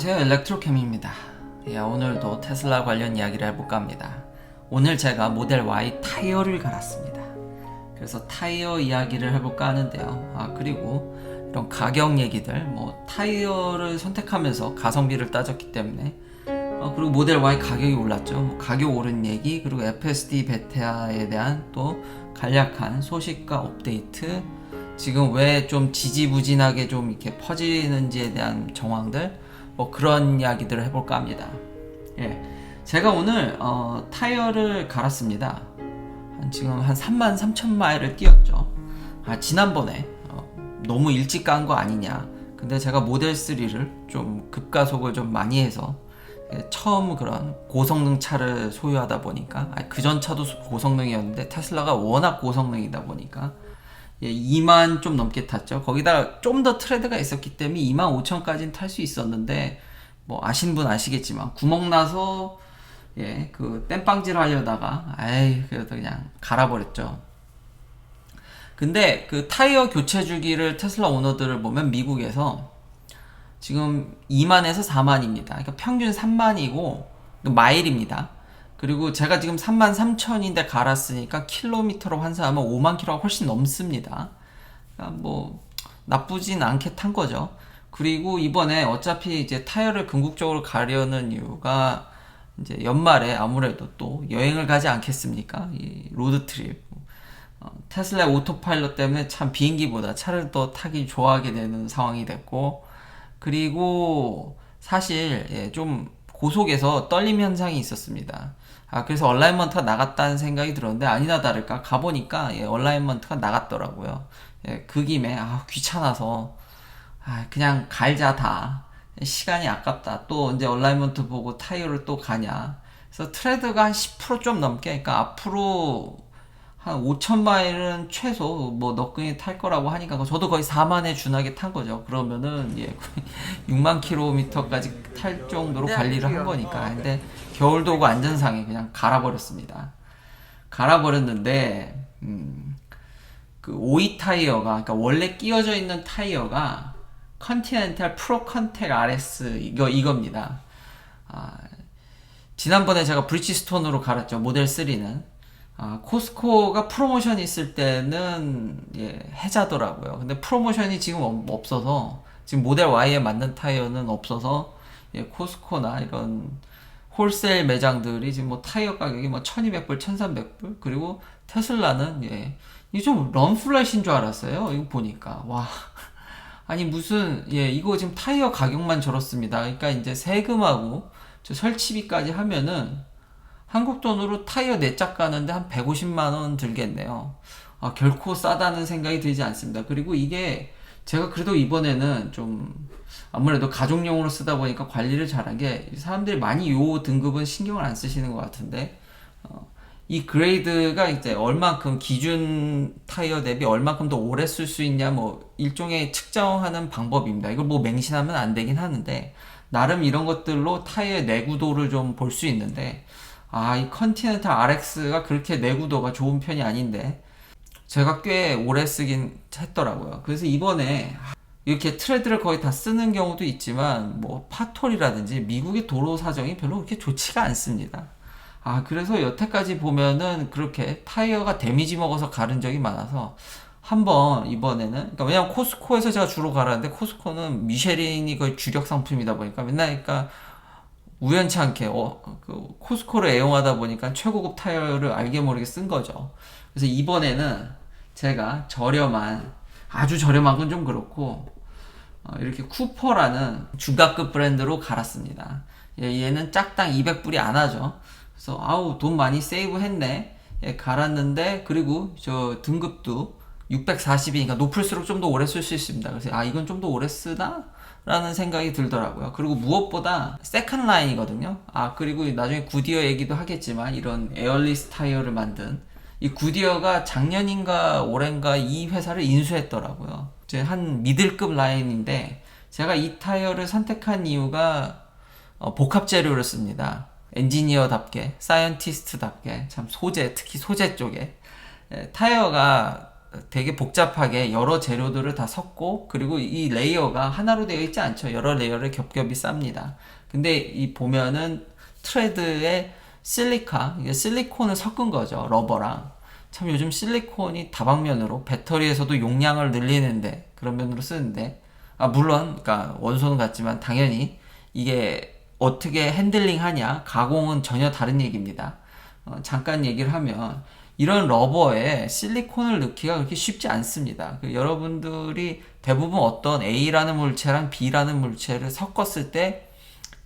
안녕하세요. 엘렉트로캠입니다. 예, 오늘도 테슬라 관련 이야기를 해볼까 합니다. 오늘 제가 모델 Y 타이어를 갈았습니다. 그래서 타이어 이야기를 해볼까 하는데요. 아 그리고 이런 가격 얘기들 뭐 타이어를 선택하면서 가성비를 따졌기 때문에 어, 그리고 모델 Y 가격이 올랐죠. 뭐 가격 오른 얘기 그리고 FSD 베타에 대한 또 간략한 소식과 업데이트 지금 왜 좀 지지부진하게 좀 이렇게 퍼지는지에 대한 정황들 뭐 그런 이야기들을 해볼까 합니다. 예, 제가 오늘 어, 타이어를 갈았습니다. 한 지금 한 3만 3천 마일을 뛰었죠. 아, 지난번에 어, 너무 일찍 간 거 아니냐. 근데 제가 모델 3를 좀 급가속을 좀 많이 해서 예, 처음 그런 고성능 차를 소유하다 보니까 그 전 차도 고성능이었는데 테슬라가 워낙 고성능이다 보니까 예, 2만 좀 넘게 탔죠. 거기다 좀 더 트레드가 있었기 때문에 2만 5천까지는 탈 수 있었는데 뭐 아신 분 아시겠지만 구멍 나서 예, 그 땜빵질 하려다가 아이 그래도 그냥 갈아버렸죠. 근데 그 타이어 교체 주기를 테슬라 오너들을 보면 미국에서 지금 2만에서 4만입니다. 그러니까 평균 3만이고 마일입니다. 그리고 제가 지금 3만 3천인데 갈았으니까 킬로미터로 환산하면 5만 킬로가 훨씬 넘습니다. 그러니까 뭐 나쁘진 않게 탄 거죠. 그리고 이번에 어차피 이제 타이어를 궁극적으로 가려는 이유가 이제 연말에 아무래도 또 여행을 가지 않겠습니까? 이 로드 트립. 어, 테슬라 오토파일럿 때문에 참 비행기보다 차를 더 타기 좋아하게 되는 상황이 됐고, 그리고 사실 예, 좀 고속에서 떨림 현상이 있었습니다. 아, 그래서 얼라이먼트가 나갔다는 생각이 들었는데 아니나 다를까 가보니까 예, 얼라이먼트가 나갔더라고요. 예, 그 김에 아, 귀찮아서 아, 그냥 갈자 다 시간이 아깝다. 또 이제 얼라이먼트 보고 타이어를 또 가냐. 그래서 트레드가 한 10%좀 넘게 그러니까 앞으로 한 5천 마일은 최소 뭐 너끈히 탈 거라고 하니까 저도 거의 4만에 준하게 탄 거죠. 그러면은 예 6만 킬로미터까지 탈 정도로 관리를 한 거니까. 근데 겨울 도구 안전상에 그냥 갈아버렸습니다. 갈아버렸는데 음, 그 오이 타이어가 그러니까 원래 끼워져 있는 타이어가 컨티넨탈 프로 컨텍 RS 이거 이겁니다. 아, 지난번에 제가 브리치스톤으로 갈았죠 모델 3는 아, 코스코가 프로모션 있을 때는 예, 해자더라고요. 근데 프로모션이 지금 없어서 지금 모델 Y에 맞는 타이어는 없어서 예, 코스코나 이런 홀세일 매장들이 지금 뭐 타이어 가격이 뭐 1200불, 1300불 그리고 테슬라는 예, 이게 좀 런플랫인 줄 알았어요. 이거 보니까 와 아니 무슨 예 이거 지금 타이어 가격만 저렇습니다. 그러니까 이제 세금하고 저 설치비까지 하면은 한국 돈으로 타이어 4짝 가는데 한 150만 원 들겠네요. 아, 결코 싸다는 생각이 들지 않습니다. 그리고 이게 제가 그래도 이번에는 좀 아무래도 가족용으로 쓰다 보니까 관리를 잘한 게 사람들이 많이 요 등급은 신경을 안 쓰시는 것 같은데 어, 이 그레이드가 이제 얼만큼 기준 타이어 대비 얼만큼 더 오래 쓸 수 있냐 뭐 일종의 측정하는 방법입니다. 이걸 뭐 맹신하면 안 되긴 하는데 나름 이런 것들로 타이어의 내구도를 좀 볼 수 있는데 아, 이 컨티넨탈 RX가 그렇게 내구도가 좋은 편이 아닌데 제가 꽤 오래 쓰긴 했더라고요. 그래서 이번에 이렇게 트레드를 거의 다 쓰는 경우도 있지만 뭐 파톨이라든지 미국의 도로 사정이 별로 그렇게 좋지가 않습니다. 아, 그래서 여태까지 보면은 그렇게 타이어가 데미지 먹어서 가른 적이 많아서 한번 이번에는 그러니까 왜냐면 코스코에서 제가 주로 갈았는데 코스코는 미쉐린이 거의 주력 상품이다 보니까 맨날 그러니까 우연치 않게 어, 그 코스코를 애용하다 보니까 최고급 타이어를 알게 모르게 쓴 거죠. 그래서 이번에는 제가 저렴한 아주 저렴한 건 좀 그렇고 어, 이렇게 쿠퍼라는 중가급 브랜드로 갈았습니다. 예, 얘는 짝당 200불이 안 하죠. 그래서 아우 돈 많이 세이브했네. 예, 갈았는데 그리고 저 등급도 640이니까 높을수록 좀 더 오래 쓸 수 있습니다. 그래서 아 이건 좀 더 오래 쓰나? 라는 생각이 들더라고요. 그리고 무엇보다 세컨 라인이거든요. 아, 그리고 나중에 구디어 얘기도 하겠지만 이런 에어리스 타이어를 만든 이 구디어가 작년인가 올해인가 이 회사를 인수했더라고요. 이제 한 미들급 라인인데 제가 이 타이어를 선택한 이유가 어, 복합 재료를 씁니다. 엔지니어답게, 사이언티스트답게, 참 소재, 특히 소재 쪽에 에, 타이어가 되게 복잡하게 여러 재료들을 다 섞고 그리고 이 레이어가 하나로 되어 있지 않죠. 여러 레이어를 겹겹이 쌉니다. 근데 이 보면은 트레드에 실리카, 이게 실리콘을 섞은 거죠. 러버랑. 참 요즘 실리콘이 다방면으로 배터리에서도 용량을 늘리는데 그런 면으로 쓰는데 아 물론 그러니까 원소는 같지만 당연히 이게 어떻게 핸들링 하냐 가공은 전혀 다른 얘기입니다. 어, 잠깐 얘기를 하면 이런 러버에 실리콘을 넣기가 그렇게 쉽지 않습니다. 그 여러분들이 대부분 어떤 A라는 물체랑 B라는 물체를 섞었을 때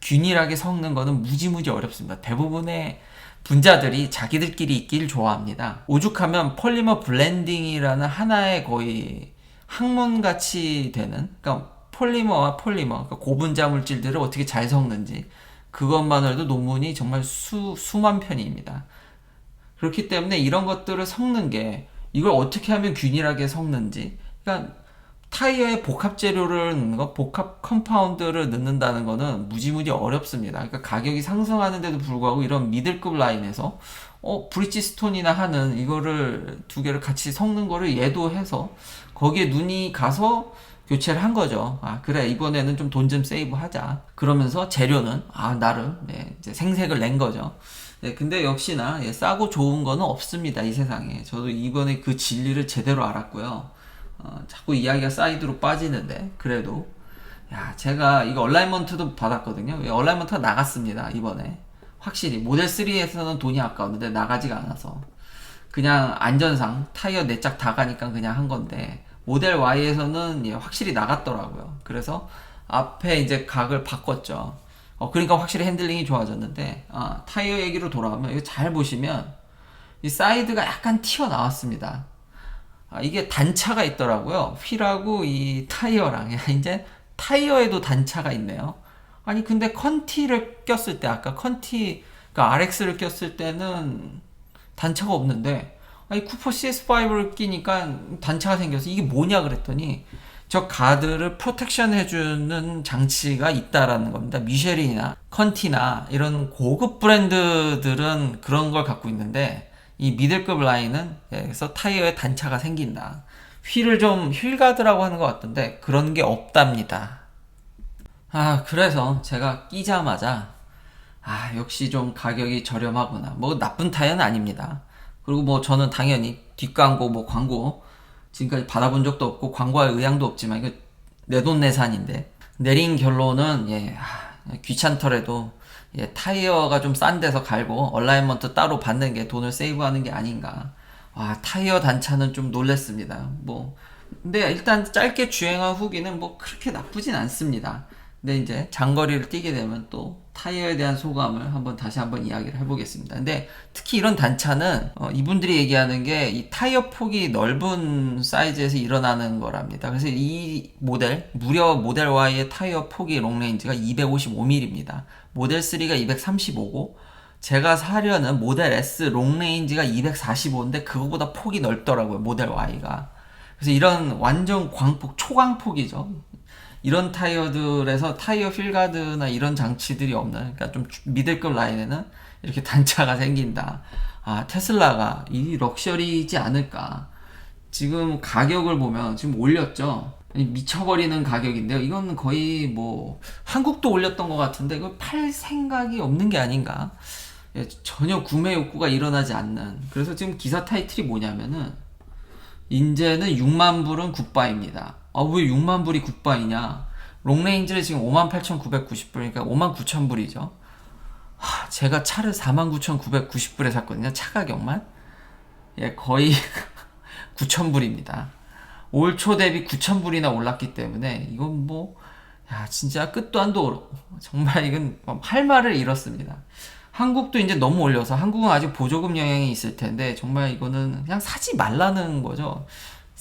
균일하게 섞는 거는 무지무지 어렵습니다. 대부분의 분자들이 자기들끼리 있길 좋아합니다. 오죽하면 폴리머 블렌딩이라는 하나의 거의 학문같이 되는, 그러니까 폴리머와 폴리머, 그러니까 고분자 물질들을 어떻게 잘 섞는지, 그것만으로도 논문이 정말 수, 수만 편입니다. 그렇기 때문에 이런 것들을 섞는 게, 이걸 어떻게 하면 균일하게 섞는지, 그러니까 타이어에 복합 재료를 넣는 거, 복합 컴파운드를 넣는다는 거는 무지무지 어렵습니다. 그러니까 가격이 상승하는데도 불구하고 이런 미들급 라인에서 어, 브리지스톤이나 하는 이거를 두 개를 같이 섞는 거를 얘도 해서 거기에 눈이 가서 교체를 한 거죠. 아, 그래, 이번에는 좀 돈 좀 세이브 하자. 그러면서 재료는, 아, 나름, 네, 이제 생색을 낸 거죠. 네, 근데 역시나, 예, 싸고 좋은 거는 없습니다, 이 세상에. 저도 이번에 그 진리를 제대로 알았고요. 어, 자꾸 이야기가 사이드로 빠지는데 그래도 야 제가 이거 얼라이먼트도 받았거든요 얼라이먼트가 나갔습니다 이번에 확실히 모델 3에서는 돈이 아까웠는데 나가지가 않아서 그냥 안전상 타이어 네 짝 다 가니까 그냥 한 건데 모델 Y에서는 예, 확실히 나갔더라고요 그래서 앞에 이제 각을 바꿨죠 어, 그러니까 확실히 핸들링이 좋아졌는데 아, 타이어 얘기로 돌아오면 이거 잘 보시면 이 사이드가 약간 튀어나왔습니다 아, 이게 단차가 있더라고요. 휠하고 이 타이어랑 이제 타이어에도 단차가 있네요. 아니 근데 컨티를 꼈을 때 아까 컨티 그러니까 RX를 꼈을 때는 단차가 없는데 아니 쿠퍼 CS5를 끼니까 단차가 생겨서 이게 뭐냐 그랬더니 저 가드를 프로텍션 해주는 장치가 있다라는 겁니다. 미쉐린이나 컨티나 이런 고급 브랜드들은 그런 걸 갖고 있는데 이 미들급 라인은 예, 그래서 타이어에 단차가 생긴다. 휠을 좀 휠가드라고 하는 것 같던데 그런 게 없답니다. 아 그래서 제가 끼자마자 아 역시 좀 가격이 저렴하구나. 뭐 나쁜 타이어는 아닙니다. 그리고 뭐 저는 당연히 뒷광고 뭐 광고 지금까지 받아본 적도 없고 광고할 의향도 없지만 이거 내돈내산인데 내린 결론은 예 아, 귀찮더라도 예, 타이어가 좀 싼 데서 갈고 얼라이먼트 따로 받는 게 돈을 세이브하는 게 아닌가. 와, 타이어 단차는 좀 놀랬습니다. 뭐, 근데 일단 짧게 주행한 후기는 뭐 그렇게 나쁘진 않습니다. 근데 이제 장거리를 뛰게 되면 또 타이어에 대한 소감을 한번 다시 한번 이야기를 해보겠습니다. 근데 특히 이런 단차는 어, 이분들이 얘기하는 게 이 타이어 폭이 넓은 사이즈에서 일어나는 거랍니다. 그래서 이 모델 무려 모델 Y의 타이어 폭이 롱레인지가 255mm입니다. 모델 3가 235고 제가 사려는 모델 S 롱레인지가 245인데 그거보다 폭이 넓더라고요. 모델 Y가. 그래서 이런 완전 광폭 초광폭이죠. 이런 타이어들에서 타이어 휠가드나 이런 장치들이 없는 그러니까 좀 미들급 라인에는 이렇게 단차가 생긴다. 아 테슬라가 이 럭셔리이지 않을까. 지금 가격을 보면 지금 올렸죠. 미쳐버리는 가격인데요. 이건 거의 뭐 한국도 올렸던 것 같은데 이걸 팔 생각이 없는 게 아닌가. 예, 전혀 구매 욕구가 일어나지 않는. 그래서 지금 기사 타이틀이 뭐냐면은 이제는 6만 불은 굿바입니다. 아, 왜 6만 불이 굿바이냐? 롱레인지를 지금 58,990불, 그러니까 59,000불이죠. 하, 제가 차를 49,990불에 샀거든요. 차 가격만. 예, 거의 9,000불입니다. 올 초 대비 9,000불이나 올랐기 때문에 이건 뭐, 야, 진짜 끝도 안도 정말 이건 할 말을 잃었습니다. 한국도 이제 너무 올려서 한국은 아직 보조금 영향이 있을 텐데 정말 이거는 그냥 사지 말라는 거죠.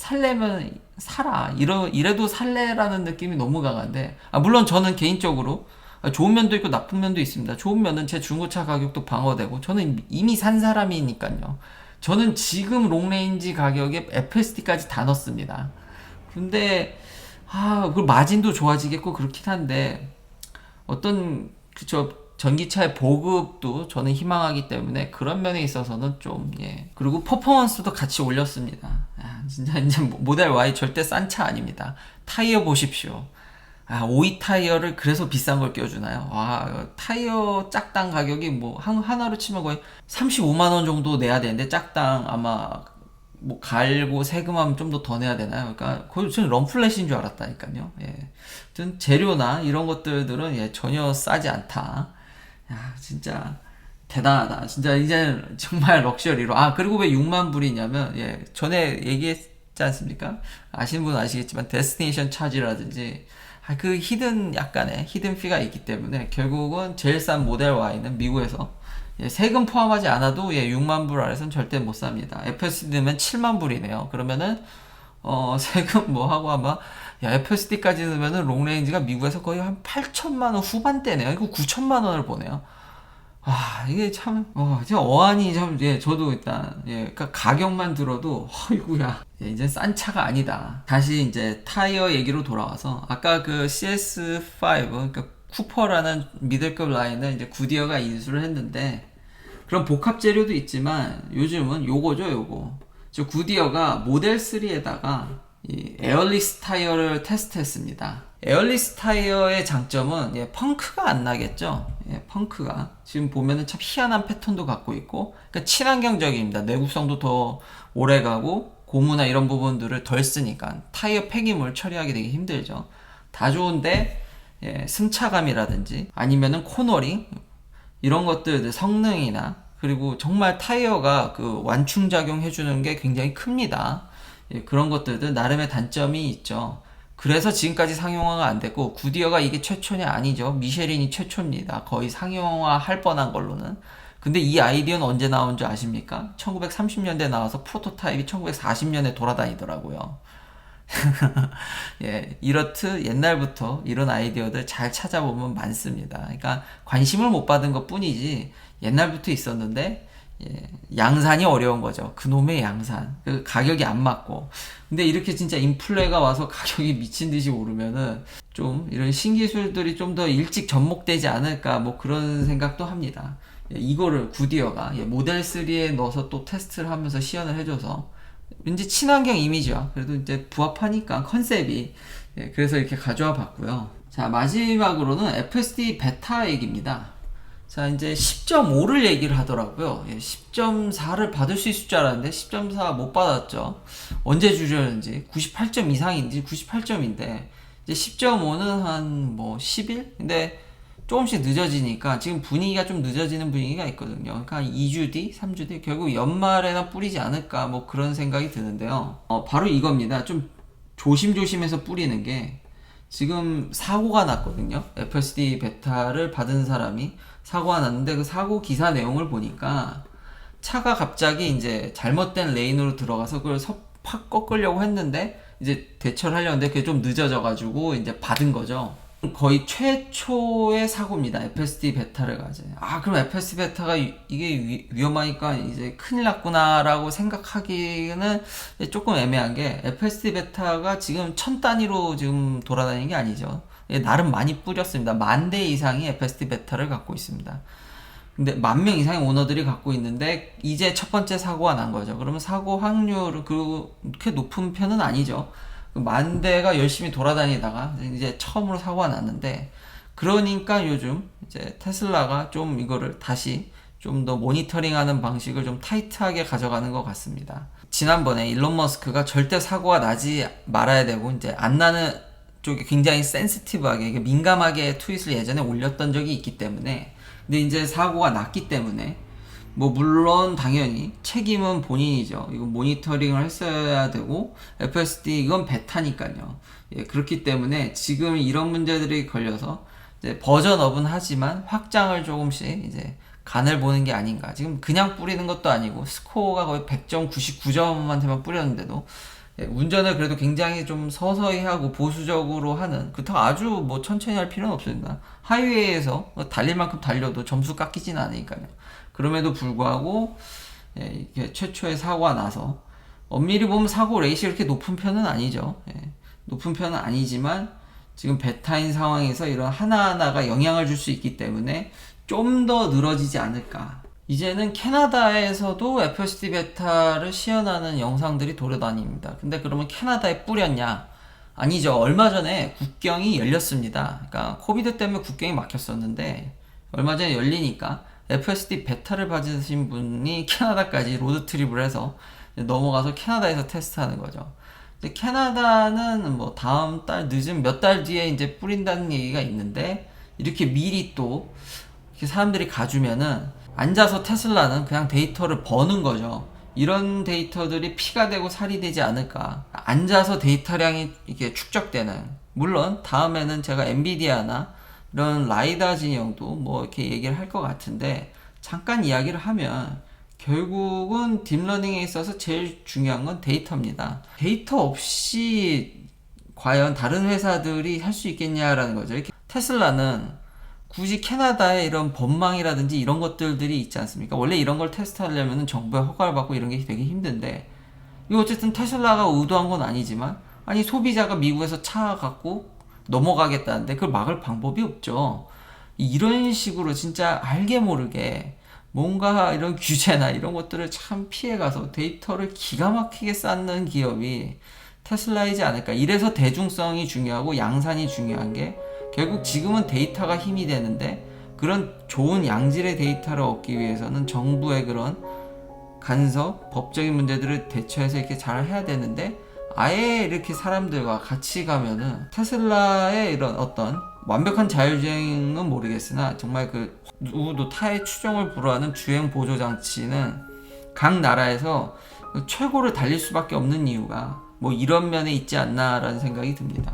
살려면 사라. 이러, 이래도 살래라는 느낌이 너무 강한데. 아, 물론 저는 개인적으로 좋은 면도 있고 나쁜 면도 있습니다. 좋은 면은 제 중고차 가격도 방어되고 저는 이미 산 사람이니까요. 저는 지금 롱레인지 가격에 FSD까지 다 넣습니다. 근데 아, 그 마진도 좋아지겠고 그렇긴 한데 어떤 그저 전기차의 보급도 저는 희망하기 때문에 그런 면에 있어서는 좀 예. 그리고 퍼포먼스도 같이 올렸습니다. 아, 진짜 이제 모델 Y 절대 싼 차 아닙니다. 타이어 보십시오. 아, 오이 타이어를 그래서 비싼 걸 껴주나요? 와, 타이어 짝당 가격이 뭐, 한, 하나로 치면 거의 35만원 정도 내야 되는데, 짝당 아마, 뭐, 갈고 세금하면 좀 더 더 내야 되나요? 그러니까, 거의 저는 럼플렛인 줄 알았다니까요. 예. 전 재료나 이런 것들은 예, 전혀 싸지 않다. 야, 진짜. 대단하다. 진짜 이제 정말 럭셔리로. 아, 그리고 왜 6만 불이냐면, 예, 전에 얘기했지 않습니까? 아시는 분은 아시겠지만, 데스티네이션 차지라든지, 아, 그 히든 약간의 히든 피가 있기 때문에 결국은 제일 싼 모델 Y는 미국에서 예, 세금 포함하지 않아도 예, 6만 불 아래서는 절대 못 삽니다. FSD면 7만 불이네요. 그러면은 어, 세금 뭐 하고 아마 야, FSD까지 넣으면은 롱레인지가 미국에서 거의 한 8천만 원 후반대네요. 이거 9천만 원을 보내요. 아, 이게 참, 어, 진짜 어안이 참, 예, 저도 일단, 예, 그니까 가격만 들어도, 어이구야, 예, 이제 싼 차가 아니다. 다시 이제 타이어 얘기로 돌아와서, 아까 그 CS5, 그러니까 쿠퍼라는 미들급 라인을 이제 구디어가 인수를 했는데, 그런 복합 재료도 있지만, 요즘은 요거죠, 요거. 저 구디어가 모델 3에다가 이 에어리스 타이어를 테스트했습니다. 에어리스 타이어의 장점은 예, 펑크가 안 나겠죠. 예, 펑크가 지금 보면은 참 희한한 패턴도 갖고 있고, 그러니까 친환경적입니다. 내구성도 더 오래가고 고무나 이런 부분들을 덜 쓰니까 타이어 폐기물 처리하기 되게 힘들죠. 다 좋은데 예, 승차감이라든지 아니면은 코너링 이런 것들 성능이나 그리고 정말 타이어가 그 완충 작용 해주는 게 굉장히 큽니다. 예, 그런 것들도 나름의 단점이 있죠. 그래서 지금까지 상용화가 안 됐고 구디어가 이게 최초냐 아니죠. 미쉐린이 최초입니다. 거의 상용화 할 뻔한 걸로는. 근데 이 아이디어는 언제 나온 줄 아십니까? 1930년대 나와서 프로토타입이 1940년에 돌아다니더라고요. 예, 이렇듯 옛날부터 이런 아이디어들 잘 찾아보면 많습니다. 그러니까 관심을 못 받은 것 뿐이지 옛날부터 있었는데 예, 양산이 어려운 거죠. 그놈의 양산. 그 가격이 안 맞고. 근데 이렇게 진짜 인플레가 와서 가격이 미친 듯이 오르면은 좀 이런 신기술들이 좀 더 일찍 접목되지 않을까 뭐 그런 생각도 합니다. 예, 이거를 구디어가 예, 모델 3에 넣어서 또 테스트를 하면서 시연을 해줘서 왠지 친환경 이미지와 그래도 이제 부합하니까 컨셉이 예, 그래서 이렇게 가져와 봤고요. 자 마지막으로는 FSD 베타 얘기입니다. 자, 이제 10.5를 얘기를 하더라고요. 예, 10.4를 받을 수 있을 줄 알았는데 10.4 못 받았죠. 언제 주셨는지 98점 이상인지 98점인데 이제 10.5는 한 뭐 10일? 근데 조금씩 늦어지니까 지금 분위기가 좀 늦어지는 분위기가 있거든요. 그러니까 한 2주 뒤, 3주 뒤 결국 연말에나 뿌리지 않을까 뭐 그런 생각이 드는데요. 어, 바로 이겁니다. 좀 조심조심해서 뿌리는 게 지금 사고가 났거든요. FSD 베타를 받은 사람이 사고가 났는데 그 사고 기사 내용을 보니까 차가 갑자기 이제 잘못된 레인으로 들어가서 그걸 팍 꺾으려고 했는데 이제 대처를 하려는데 그게 좀 늦어져 가지고 이제 받은 거죠. 거의 최초의 사고입니다. FSD 베타를 가지. 아, 그럼 FSD 베타가 이, 게 위 험하니까 이제 큰일 났구나라고 생각하기는 조금 애매한 게 FSD 베타가 지금 천 단위로 지금 돌아다니는 게 아니죠. 예, 나름 많이 뿌렸습니다. 만 대 이상이 FSD 베타를 갖고 있습니다. 근데 만 명 이상의 오너들이 갖고 있는데 이제 첫 번째 사고가 난 거죠. 그러면 사고 확률 그렇게 높은 편은 아니죠. 그만 대가 열심히 돌아다니다가 이제 처음으로 사고가 났는데 그러니까 요즘 이제 테슬라가 좀 이거를 다시 좀 더 모니터링하는 방식을 좀 타이트하게 가져가는 것 같습니다. 지난번에 일론 머스크가 절대 사고가 나지 말아야 되고 이제 안 나는 쪽에 굉장히 센시티브하게 민감하게 트윗을 예전에 올렸던 적이 있기 때문에 근데 이제 사고가 났기 때문에 뭐 물론 당연히 책임은 본인이죠. 이거 모니터링을 했어야 되고 FSD 이건 베타니까요. 예, 그렇기 때문에 지금 이런 문제들이 걸려서 버전업은 하지만 확장을 조금씩 이제 간을 보는 게 아닌가. 지금 그냥 뿌리는 것도 아니고 스코어가 거의 100점, 99점한테만 뿌렸는데도 예, 운전을 그래도 굉장히 좀 서서히 하고 보수적으로 하는 그렇다고 아주 뭐 천천히 할 필요는 없습니다. 하이웨이에서 뭐 달릴 만큼 달려도 점수 깎이진 않으니까요. 그럼에도 불구하고 예, 이게 최초의 사고가 나서 엄밀히 보면 사고 레이시 이렇게 높은 편은 아니죠. 예, 높은 편은 아니지만 지금 베타인 상황에서 이런 하나하나가 영향을 줄 수 있기 때문에 좀 더 늘어지지 않을까. 이제는 캐나다에서도 FSD 베타를 시연하는 영상들이 돌아다닙니다. 근데 그러면 캐나다에 뿌렸냐? 아니죠. 얼마 전에 국경이 열렸습니다. 그러니까 코비드 때문에 국경이 막혔었는데 얼마 전에 열리니까 FSD 베타를 받으신 분이 캐나다까지 로드 트립을 해서 넘어가서 캐나다에서 테스트하는 거죠. 근데 캐나다는 뭐 다음 달 늦은 몇 달 뒤에 이제 뿌린다는 얘기가 있는데 이렇게 미리 또 이렇게 사람들이 가주면은 앉아서 테슬라는 그냥 데이터를 버는 거죠. 이런 데이터들이 피가 되고 살이 되지 않을까. 앉아서 데이터량이 이렇게 축적되는. 물론 다음에는 제가 엔비디아나 이런 라이다 진영도 뭐 이렇게 얘기를 할 것 같은데 잠깐 이야기를 하면 결국은 딥러닝에 있어서 제일 중요한 건 데이터입니다. 데이터 없이 과연 다른 회사들이 할 수 있겠냐라는 거죠. 이렇게 테슬라는 굳이 캐나다의 이런 법망이라든지 이런 것들이 있지 않습니까? 원래 이런 걸 테스트하려면 정부의 허가를 받고 이런 게 되게 힘든데 이거 어쨌든 테슬라가 의도한 건 아니지만 아니 소비자가 미국에서 차 갖고 넘어가겠다는데 그걸 막을 방법이 없죠. 이런 식으로 진짜 알게 모르게 뭔가 이런 규제나 이런 것들을 참 피해가서 데이터를 기가 막히게 쌓는 기업이 테슬라이지 않을까. 이래서 대중성이 중요하고 양산이 중요한 게 결국 지금은 데이터가 힘이 되는데 그런 좋은 양질의 데이터를 얻기 위해서는 정부의 그런 간섭, 법적인 문제들을 대처해서 이렇게 잘 해야 되는데 아예 이렇게 사람들과 같이 가면은 테슬라의 이런 어떤 완벽한 자율주행은 모르겠으나 정말 그 누구도 타의 추종을 불허하는 주행 보조 장치는 각 나라에서 최고를 달릴 수밖에 없는 이유가 뭐 이런 면에 있지 않나라는 생각이 듭니다.